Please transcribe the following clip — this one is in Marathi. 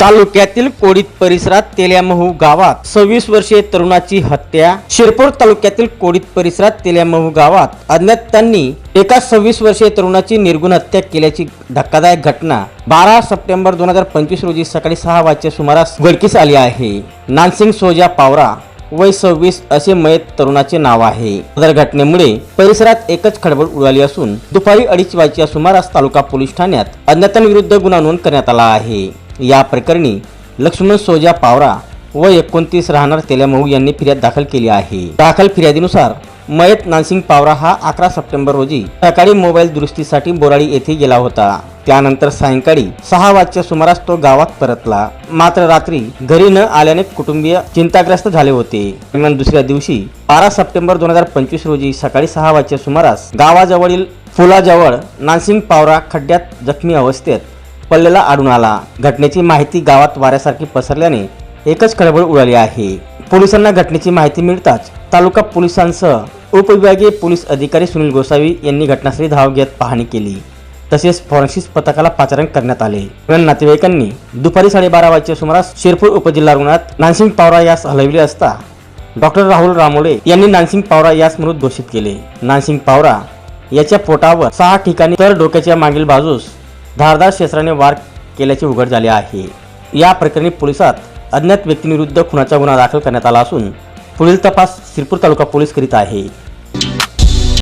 तालुक्यातील कोडीत परिसरात तेल्यामहू गावात सव्वीस वर्षीय तरुणाची हत्या. शिरपूर तालुक्यातील कोडीत परिसरात तेल्यामहू गावात अज्ञातांनी एका सव्वीस वर्षीय तरुणाची निर्गुण हत्या केल्याची धक्कादायक घटना. बारा सप्टेंबर दोन हजार पंचवीस रोजी सकाळी सहा वाजच्या सुमारास उघडकीस आली आहे. नानसिंग सोजा पावरा वय सव्वीस असे मयत तरुणाचे नाव आहे. सदर घटनेमुळे परिसरात एकच खळबळ उडाली असून दुपारी अडीच वाजच्या सुमारास तालुका पोलीस ठाण्यात अज्ञातांविरुद्ध गुन्हा नोंद करण्यात आला आहे. या प्रकरणी लक्ष्मण सोजा पावरा व एकोणतीस राहणार तेल्यामहू यांनी फिर्याद दाखल केली आहे. दाखल फिर्यादीनुसार मयत नानसिंग पावरा हा अकरा सप्टेंबर रोजी सकाळी मोबाईल दुरुस्तीसाठी बोराळी येथे गेला होता. त्यानंतर सायंकाळी सहा वाजच्या सुमारास तो गावात परतला. मात्र रात्री घरी न आल्याने कुटुंबीय चिंताग्रस्त झाले होते. दरम्यान दुसऱ्या दिवशी बारा सप्टेंबर दोन हजार पंचवीस रोजी सकाळी सहा वाजच्या सुमारास गावाजवळील फुलाजवळ नानसिंग पावरा खड्ड्यात जखमी अवस्थेत पल्लेला आढळून आला. घटनेची माहिती गावात वाऱ्यासारखी पसरल्याने एकच खळबळ उडाली आहे. पोलिसांना घटनेची माहिती मिळताच तालुका पोलिसांसह उपविभागीय पोलीस अधिकारी सुनील गोसावी यांनी घटनास्थळी धाव घेत पाहणी केली. तसेच फॉरेन्सिक पथकाला पाचारण करण्यात आले. दरम्यान नातेवाईकांनी दुपारी साडेबारा वाजच्या सुमारास शिरपूर उपजिल्हा रुग्णात नानसिंग पावरा यास हलविले असता डॉक्टर राहुल रामोळे यांनी नानसिंग पावरा यास मृत घोषित केले. नानसिंग पावरा याच्या पोटावर सहा ठिकाणी तर डोक्याच्या मागील बाजूस धारदार शस्त्राने वार केल्याचे उघड झाले आहे. या प्रकरणी पोलिसात अज्ञात व्यक्तीविरुद्ध खुनाचा गुन्हा दाखल करण्यात आला असून पुढील तपास शिरपूर तालुका पोलीस करीत आहे.